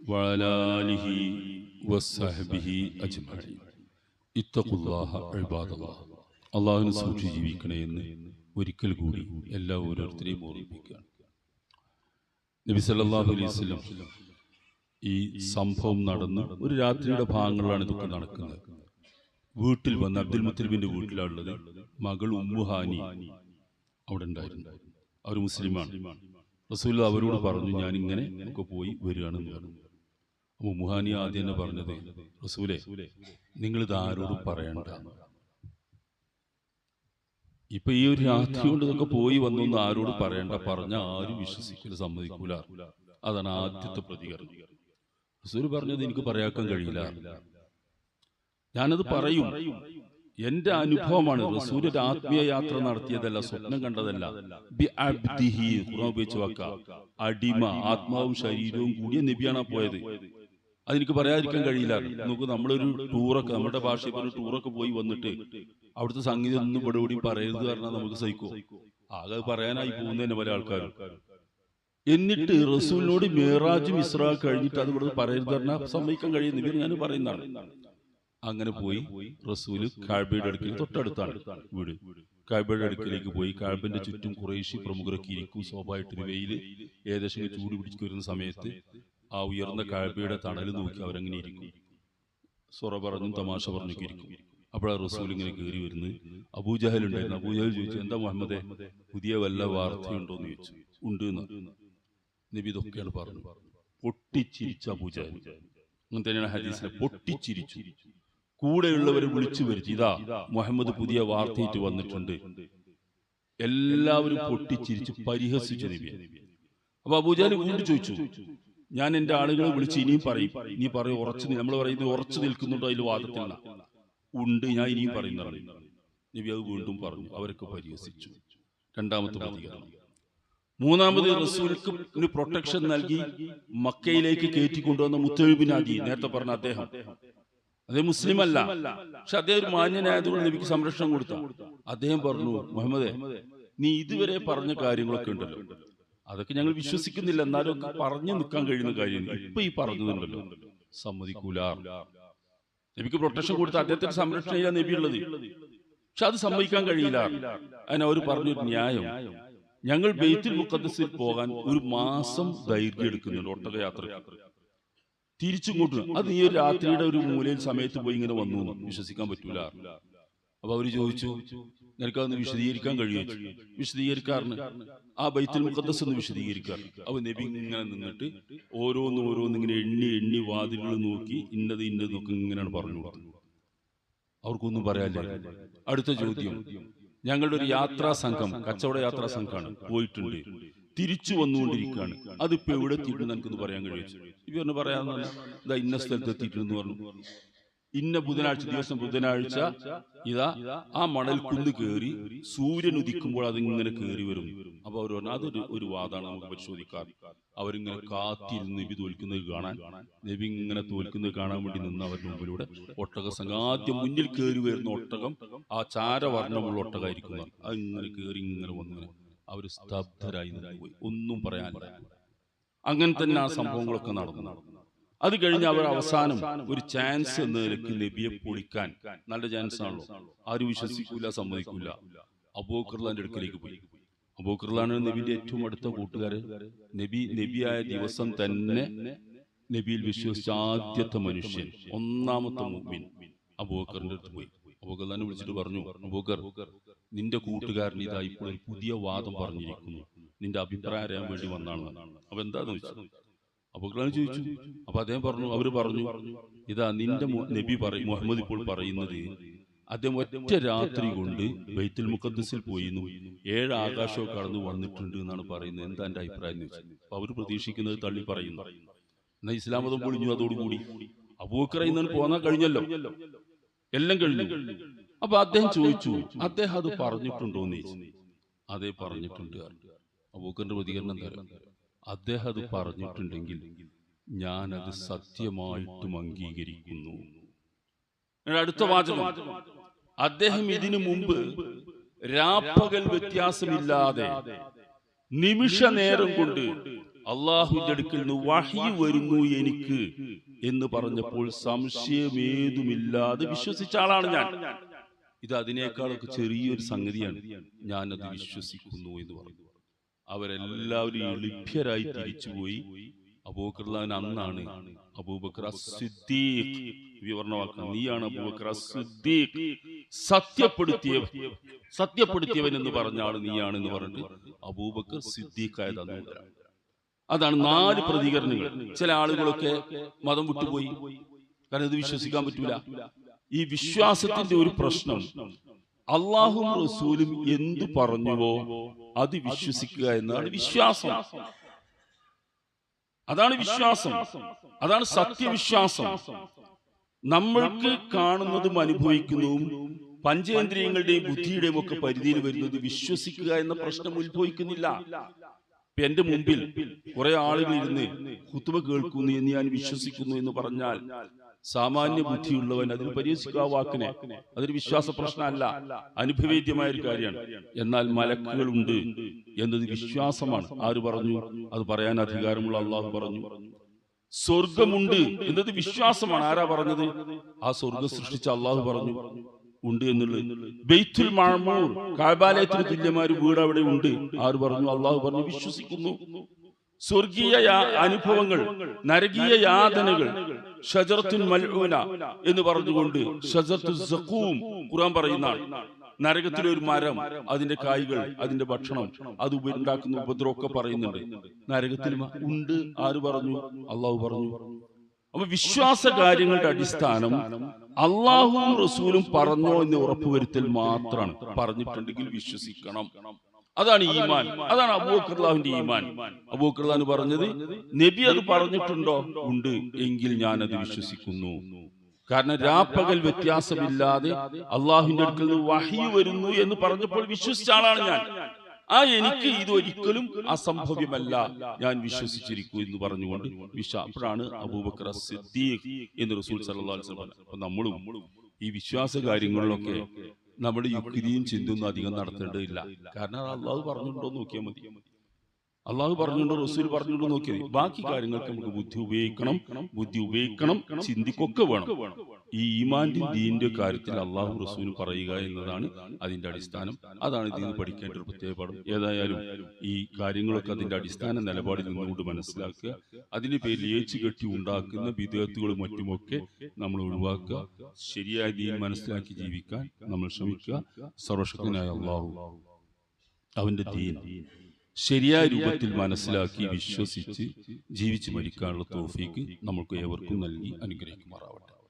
وعلى آله وصحبه أجمعين اتقوا الله عباد الله അള്ളാഹുവിനെ സൂക്ഷിച്ച് ജീവിക്കണേ എന്ന് ഒരിക്കൽ കൂടി എല്ലാ ഓരോരുത്തരെയും ഓർമ്മിപ്പിക്കുകയാണ് നബി സല്ലല്ലാഹു അലൈഹി വസല്ലം ഈ സംഭവം നടന്ന് ഒരു രാത്രിയുടെ ഭാഗങ്ങളിലാണ് ഇതൊക്കെ നടക്കുന്നത് വീട്ടിൽ വന്ന് അബ്ദുൽ മുത്തലിബിന്റെ വീട്ടിലാണുള്ളത് മകൾ ഉമ്മുഹാനി അവിടെ ഉണ്ടായിരുന്നു അവർ മുസ്ലിമാണ് റസൂൽ അവരോട് പറഞ്ഞു ഞാൻ ഇങ്ങനെ ഒക്കെ പോയി വരികയാണെന്ന് പറഞ്ഞു അപ്പൊ മുഹാനി ആദ്യം തന്നെ പറഞ്ഞത് റസൂലെ നിങ്ങൾ ഇത് ആരോടും പറയണ്ട. ഇപ്പൊ ഈ ഒരു രാത്രി കൊണ്ട് ഇതൊക്കെ പോയി വന്നൊന്നും ആരോട് പറയണ്ട പറഞ്ഞ ആരും വിശ്വസിക്കില്ല സമ്മതിക്കൂല. അതാണ് ആദ്യത്തെ പ്രതികരണം. റസൂൽ പറഞ്ഞത് എനിക്ക് പറയാക്കാൻ കഴിയില്ല. ഞാനത് പറയും. എന്റെ അനുഭവമാണ് റസൂൽ ഒരു ആത്മീയ യാത്ര നടത്തിയതല്ല സ്വപ്നം കണ്ടതല്ല. ഉപയോഗിച്ച് വാക്ക. അടിമ ആത്മാവും ശരീരവും കൂടിയ നബിയാണ് പോയത്. അതെനിക്ക് പറയാതിരിക്കാൻ കഴിയില്ല. നമുക്ക് നമ്മളൊരു ടൂറൊക്കെ നമ്മുടെ ഭാഷയിൽ ഒരു ടൂറൊക്കെ പോയി വന്നിട്ട് അവിടുത്തെ സംഗീതം ഒന്നും ഇവിടെ കൂടി പറയരുത് പറഞ്ഞാൽ നമുക്ക് സഹിക്കോ ആകെ പറയാനായി പോകുന്നതന്നെ പല ആൾക്കാരും. എന്നിട്ട് റസൂലിനോട് മേറാജും ഇസ്രാ കഴിഞ്ഞിട്ട് അത് ഇവിടെ പറയരുത് പറഞ്ഞാൽ സമ്മതിക്കാൻ കഴിയുന്നു ഇവർ ഞാൻ പറയുന്നതാണ്. അങ്ങനെ പോയി റസൂൽ കാഴ്ബയുടെ അടുക്കൽ തൊട്ടടുത്താണ് വീട്. കാഴ്ബയുടെ അടുക്കലേക്ക് പോയി കാഴ്ബന്റെ ചുറ്റും കുറേശ്ശി പ്രമുഖരൊക്കെ ഇരിക്കും. സ്വാഭാവികമായിട്ട് വെയിൽ ഏകദേശം ചൂട് പിടിച്ചു വരുന്ന സമയത്ത് ആ ഉയർന്ന കാഴ്ബയുടെ തണൽ നോക്കി അവരങ്ങനെ ഇരിക്കും? സൊറ പറഞ്ഞും തമാശ പറഞ്ഞൊക്കെ ഇരിക്കും. അപ്പോഴാ റസൂൽ ഇങ്ങനെ കയറി വരുന്നത്? അബൂജഹൽ ഉണ്ടായിരുന്നു അബൂജഹൽ ചോദിച്ചു എന്താ മുഹമ്മദെ? പുതിയ വല്ല വാർത്തയുണ്ടോ? എന്ന് ചോദിച്ചു. ഉണ്ട് നബി ഇതൊക്കെയാണ് പറഞ്ഞു പൊട്ടിച്ചിരിച്ച അബൂജഹൽ. അങ്ങനെ തന്നെയാണ് ഹദീസിനെ പൊട്ടിച്ചിരിച്ചു. കൂടെയുള്ളവരെ വിളിച്ചു വരുത്തി. ഇതാ മുഹമ്മദ് പുതിയ വാർത്തയിട്ട് വന്നിട്ടുണ്ട്. എല്ലാവരും പൊട്ടിച്ചിരിച്ച് പരിഹസിച്ചു നബിയെ. അപ്പൊ അബൂജാൽ വീണ്ടും ചോദിച്ചു. ഞാൻ എന്റെ ആളുകളെ വിളിച്ച് ഇനിയും പറയും. നീ പറയും. ഉറച്ചു നമ്മൾ പറയുന്നത് ഉറച്ചു നിൽക്കുന്നുണ്ടോ? അതിൽ വാദത്തില്ല. ഉണ്ട് ഞാൻ ഇനിയും പറയുന്നതാണ് നബി അത് വീണ്ടും പറഞ്ഞു. അവരൊക്കെ പരിഹസിച്ചു. രണ്ടാമത്തെ പ്രതികരണം. മൂന്നാമത് റസൂൽക്ക് പ്രൊട്ടക്ഷൻ നൽകി മക്കയിലേക്ക് കയറ്റിക്കൊണ്ടുവന്ന മുത്തഴിബിനാദി നേരത്തെ പറഞ്ഞ അദ്ദേഹം. അദ്ദേഹം. മുസ്ലിം അല്ല പക്ഷെ അദ്ദേഹം ഒരു മാന്യനായതുകൊണ്ട് നബിക്ക് സംരക്ഷണം കൊടുത്തു. അദ്ദേഹം പറഞ്ഞു മുഹമ്മദ് നീ ഇതുവരെ പറഞ്ഞ കാര്യങ്ങളൊക്കെ ഉണ്ടല്ലോ. അതൊക്കെ ഞങ്ങൾ വിശ്വസിക്കുന്നില്ല. എന്നാലും ഒക്കെ പറഞ്ഞു നിൽക്കാൻ കഴിയുന്ന കാര്യം ഇപ്പൊ ഈ പറഞ്ഞതുണ്ടല്ലോ സമ്മതിക്കൂല. നബിക്ക് പ്രൊട്ടക്ഷൻ കൊടുത്ത അദ്ദേഹത്തിന്റെ സംരക്ഷണയിലാണ് നബി ഉള്ളത് പക്ഷെ അത് സമ്മതിക്കാൻ കഴിയില്ല. അതിന് അവർ പറഞ്ഞൊരു ന്യായം. ഞങ്ങൾ ബെയ്ത്തിൽ മുക്കദ്സിൽ പോകാൻ ഒരു മാസം ദൈർഘ്യം എടുക്കുന്നുണ്ട് ഒട്ടകയാത്ര തിരിച്ചു കൊണ്ടു അത് ഈ ഒരു രാത്രിയുടെ ഒരു മൂലയിൽ സമയത്ത് പോയി ഇങ്ങനെ വന്നു വിശ്വസിക്കാൻ പറ്റൂല. അപ്പൊ അവർ ചോദിച്ചു നിനക്കതൊന്ന് വിശദീകരിക്കാൻ കഴിയും വിശദീകരിക്കാറിന് ആ ബൈത്തുൽ മുഖദ്ദസ് ഒന്ന് വിശദീകരിക്കാറ് അവ നബി ഇങ്ങനെ നിന്നിട്ട് ഓരോന്ന് ഓരോന്ന് ഇങ്ങനെ എണ്ണി എണ്ണി വാതിലുകൾ നോക്കി ഇന്നത് ഇന്നത് നോക്കി ഇങ്ങനെയാണ് പറഞ്ഞു അവർക്കൊന്നും പറയാനില്ല. അടുത്ത ചോദ്യം. ഞങ്ങളുടെ ഒരു യാത്രാ സംഘം കച്ചവട യാത്രാ സംഘമാണ് പോയിട്ടുണ്ട്. തിരിച്ചു വന്നുകൊണ്ടിരിക്കുകയാണ്. അതിപ്പോ എവിടെ എത്തിയിട്ടുണ്ട് എനിക്കൊന്ന് പറയാൻ കഴിയും ഇവർ പറയാന്ന് ഇതാ ഇന്ന സ്ഥലത്ത് എത്തിയിട്ടുണ്ടെന്ന് പറഞ്ഞു. ഇന്ന ബുധനാഴ്ച ദിവസം ബുധനാഴ്ച ഇതാ ആ മണൽ കുന്ന് കയറി സൂര്യൻ ഉദിക്കുമ്പോൾ അതിങ്ങനെ കയറി വരും. അപ്പൊ അവർ പറഞ്ഞു അതൊരു ഒരു വാദമാണ് നമുക്ക് പരിശോധിക്കാം അവരിങ്ങനെ കാത്തിരുന്ന് നബി തോൽക്കുന്നത് കാണാൻ നബി ഇങ്ങനെ തോൽക്കുന്നത് കാണാൻ വേണ്ടി നിന്ന് അവരുടെ മുമ്പിലൂടെ ഒട്ടക സംഘാദ്യം മുന്നിൽ കയറി വരുന്ന ഒട്ടകം ആ ചാരവർണമുള്ള ഒട്ടകമായിരിക്കുന്ന അത് ഇങ്ങനെ കയറി ഇങ്ങനെ വന്നു അവർ സ്തബ്ധരായി നിന്ന് പോയി ഒന്നും പറയാനില്ല. അങ്ങനെ തന്നെ ആ സംഭവങ്ങളൊക്കെ നടന്നു. നടന്നു. അത് കഴിഞ്ഞ് അവർ അവസാനം ഒരു ചാൻസ് എന്ന നിലയ്ക്ക് നബിയെ പൊളിക്കാൻ നല്ല ചാൻസ് ആണല്ലോ. ആരും വിശ്വസിക്കൂല സമ്മതിക്കൂല. അബൂഖർലാന്റെ അടുക്കലേക്ക് പോയി. അബൂഖർലാണ് നബിന്റെ ഏറ്റവും അടുത്ത കൂട്ടുകാര്. നബി നബിയായ ദിവസം തന്നെ നബിയിൽ വിശ്വസിച്ച ആദ്യത്തെ മനുഷ്യൻ ഒന്നാമത്തെ മുമ്പിൻ അബൂഖറിന്റെ അടുത്ത് പോയി. അബൂഖർലാനെ വിളിച്ചിട്ട് പറഞ്ഞു അബൂഖർ നിന്റെ കൂട്ടുകാരൻ ഇതാ ഇപ്പോൾ ഒരു പുതിയ വാദം പറഞ്ഞിരിക്കുന്നു. നിന്റെ അഭിപ്രായം അറിയാൻ വേണ്ടി വന്നാണ് അപ്പൊ എന്താന്ന് വെച്ചാൽ അബൂഖർലാൻ ചോദിച്ചു. അപ്പൊ അദ്ദേഹം പറഞ്ഞു അവർ പറഞ്ഞു ഇതാ നിന്റെ നബി പറയും മുഹമ്മദ് ഇപ്പോൾ പറയുന്നത് അദ്ദേഹം ഒറ്റ രാത്രി കൊണ്ട് ബൈത്തുൽ മുഖദ്സിൽ പോയിന്നു ഏഴ് ആകാശവും കടന്നു വന്നിട്ടുണ്ട് എന്നാണ് പറയുന്നത്. എന്താ എന്റെ അഭിപ്രായം അപ്പൊ അവർ പ്രതീക്ഷിക്കുന്നത് തള്ളി പറയുന്നു. എന്നാ ഇസ്ലാം മതം പൊളിഞ്ഞു അതോടുകൂടി. അബൂക്കർ ഇന്നു പോന്നാ കഴിഞ്ഞല്ലോ. എല്ലാം കഴിഞ്ഞു. അപ്പൊ അദ്ദേഹം ചോദിച്ചു അദ്ദേഹം അത് പറഞ്ഞിട്ടുണ്ടോ എന്ന് ചോദിച്ചു. അതെ പറഞ്ഞിട്ടുണ്ട്. അബൂക്കറിന്റെ പ്രതികരണം തരാം അദ്ദേഹം അത് പറഞ്ഞിട്ടുണ്ടെങ്കിൽ ഞാൻ അത് സത്യമായിട്ടും അംഗീകരിക്കുന്നു. അടുത്ത വാചകം. അദ്ദേഹം ഇതിനു മുമ്പ് രാപ്പകൽ വ്യത്യാസമില്ലാതെ നിമിഷ നേരം കൊണ്ട് അള്ളാഹുവിന്റെ അടുക്കൽ നിന്ന് വഹി വരുന്നു എനിക്ക് എന്ന് പറഞ്ഞപ്പോൾ സംശയമേതുമില്ലാതെ വിശ്വസിച്ച ആളാണ് ഞാൻ. ഇത് അതിനേക്കാളൊക്കെ ചെറിയൊരു സംഗതിയാണ്. ഞാൻ അത് വിശ്വസിക്കുന്നു എന്ന് പറഞ്ഞു. അവരെല്ലാവരും ലിഭ്യരായി തിരിച്ചുപോയി. അബൂബക്കർലാൻ അന്നാണ് അബൂബക്കർ സിദ്ദീഖ് വിവരണമാക്കണം നീയാണ് അബൂബക്കർ സിദ്ദീഖ് സത്യപ്പെടുത്തിയ സത്യപ്പെടുത്തിയവൻ എന്ന് പറഞ്ഞ നീയാണ് എന്ന് പറഞ്ഞിട്ട് അബൂബക്കർ സിദ്ദീഖ് ആയത് അതാണ് നാല് പ്രതികരണങ്ങൾ. ചില ആളുകളൊക്കെ മതം വിട്ടുപോയി. കാരണം ഇത് വിശ്വസിക്കാൻ പറ്റൂല. ഈ വിശ്വാസത്തിന്റെ ഒരു പ്രശ്നം അള്ളാഹും റസൂലും എന്തു പറഞ്ഞുവോ അത് വിശ്വസിക്കുക എന്നാണ് വിശ്വാസം. അതാണ് വിശ്വാസം. അതാണ് സത്യവിശ്വാസം. നമ്മൾക്ക് കാണുന്നതും അനുഭവിക്കുന്നതും പഞ്ചേന്ദ്രിയങ്ങളുടെയും ബുദ്ധിയുടെയും ഒക്കെ പരിധിയിൽ വരുന്നത് വിശ്വസിക്കുക എന്ന പ്രശ്നം ഉത്ഭവിക്കുന്നില്ല. ഇപ്പൊ എന്റെ മുമ്പിൽ കുറെ ആളുകൾ ഇരുന്ന് കുത്തുവ കേൾക്കുന്നു എന്ന് ഞാൻ വിശ്വസിക്കുന്നു എന്ന് പറഞ്ഞാൽ സാമാന്യ ബുദ്ധിയുള്ളവൻ അതിന് പരിഹസിക്കുക വാക്കിനെ. അതൊരു വിശ്വാസ പ്രശ്നമല്ല. അനുഭവേദ്യമായ ഒരു കാര്യമാണ്. എന്നാൽ മലക്കുകളുണ്ട് എന്നത് വിശ്വാസമാണ്. ആര് പറഞ്ഞു? അത് പറയാൻ അധികാരമുള്ള അള്ളാഹു പറഞ്ഞു. സ്വർഗമുണ്ട് എന്നത് വിശ്വാസമാണ്. ആരാ പറഞ്ഞത്? ആ സ്വർഗം സൃഷ്ടിച്ച അള്ളാഹു പറഞ്ഞു. ഉണ്ട് എന്നുള്ളത്. ബെയ്ത്തുൽ മാമൂർ. കാബാലയത്തിന് തുല്യമായ വീട് അവിടെ ഉണ്ട്. ആര് പറഞ്ഞു? അള്ളാഹു പറഞ്ഞു? വിശ്വസിക്കുന്നു. സ്വർഗീയ അനുഭവങ്ങൾ നരകീയ യാതനകൾ ഷജറത്തുൽ മൽഊന എന്ന് പറഞ്ഞുകൊണ്ട് ഷജറത്തു സഖൂം ഖുർആൻ പറയുന്നതാണ് നരകത്തിലെ ഒരു മരം അതിന്റെ കായ്കൾ അതിന്റെ ഭക്ഷണം അത് ഉണ്ടാക്കുന്ന ഉപദ്രവമൊക്കെ പറയുന്നുണ്ട്. നരകത്തിൽ ഉണ്ട് ആര് പറഞ്ഞു? അള്ളാഹു പറഞ്ഞു. അപ്പൊ വിശ്വാസ കാര്യങ്ങളുടെ അടിസ്ഥാനം അള്ളാഹുവും റസൂലും പറഞ്ഞോ എന്ന് ഉറപ്പുവരുത്തൽ മാത്രമാണ്. പറഞ്ഞിട്ടുണ്ടെങ്കിൽ വിശ്വസിക്കണം. അതാണ് ഈമാൻ. അതാണ് അബൂഖർലാഹുവിന്റെ ഈമാൻ. അബൂഖർലാൻ പറഞ്ഞത് നബി അത് പറഞ്ഞിട്ടുണ്ടോ? ഉണ്ട്. എങ്കിൽ ഞാൻ അത് വിശ്വസിക്കുന്നു. കാരണം രാപ്പകൽ വ്യത്യാസമില്ലാതെ അള്ളാഹുവിന്റെ അടുക്കൽ നിന്ന് വഹി വരുന്നു എന്ന് പറഞ്ഞപ്പോൾ വിശ്വസിച്ച ആളാണ് ഞാൻ. ആ എനിക്ക് ഇത് ഒരിക്കലും അസംഭവ്യമല്ല. ഞാൻ വിശ്വസിച്ചിരിക്കൂ എന്ന് പറഞ്ഞുകൊണ്ട് വിശ്വ അപ്പോഴാണ് അബൂബക്കർ സിദ്ദീഖ് എന്ന് റസൂൽ സല്ലല്ലാഹു അലൈഹി വസല്ലം. നമ്മളും ഈ വിശ്വാസ കാര്യങ്ങളിലൊക്കെ നമ്മുടെ യുക്തിയും ചിന്തയൊന്നും അധികം നടത്തേണ്ടതില്ല. കാരണം അത് അള്ളാഹു പറഞ്ഞിട്ടുണ്ടോ നോക്കിയാൽ മതി. അള്ളാഹു പറഞ്ഞുകൊണ്ട് റസൂൽ പറഞ്ഞുകൊണ്ട് നോക്കിയത് ബാക്കി കാര്യങ്ങൾക്ക് നമുക്ക് ബുദ്ധി ഉപയോഗിക്കണം ബുദ്ധി ഉപയോഗിക്കണം ചിന്തിക്കൊക്കെ വേണം. ഈ ഈമാന്റെ ദീന്റെ കാര്യത്തിൽ അള്ളാഹു റസൂൽ പറയുക എന്നതാണ് അതിന്റെ അടിസ്ഥാനം. അതാണ് ഇതിന് പഠിക്കേണ്ട ഒരു പ്രത്യേക പാഠം. ഏതായാലും ഈ കാര്യങ്ങളൊക്കെ അതിന്റെ അടിസ്ഥാന നിലപാടിൽ നിന്നുകൊണ്ട് മനസ്സിലാക്കുക. അതിന്റെ പേരിൽ ഏച്ചു കെട്ടി ഉണ്ടാക്കുന്ന വിദേഹത്തുകളും മറ്റുമൊക്കെ നമ്മൾ ഒഴിവാക്കുക. ശരിയായ ദീൻ മനസ്സിലാക്കി ജീവിക്കാൻ നമ്മൾ ശ്രമിക്കുക. സർവശക്തനായ അള്ളാഹു അവന്റെ ദീൻ ശരിയായ രൂപത്തിൽ മനസ്സിലാക്കി വിശ്വസിച്ച് ജീവിച്ച് മരിക്കാനുള്ള തോഫീക്ക് നമുക്ക് ഏവർക്കും നൽകി അനുഗ്രഹിക്കുമാറാവട്ടെ.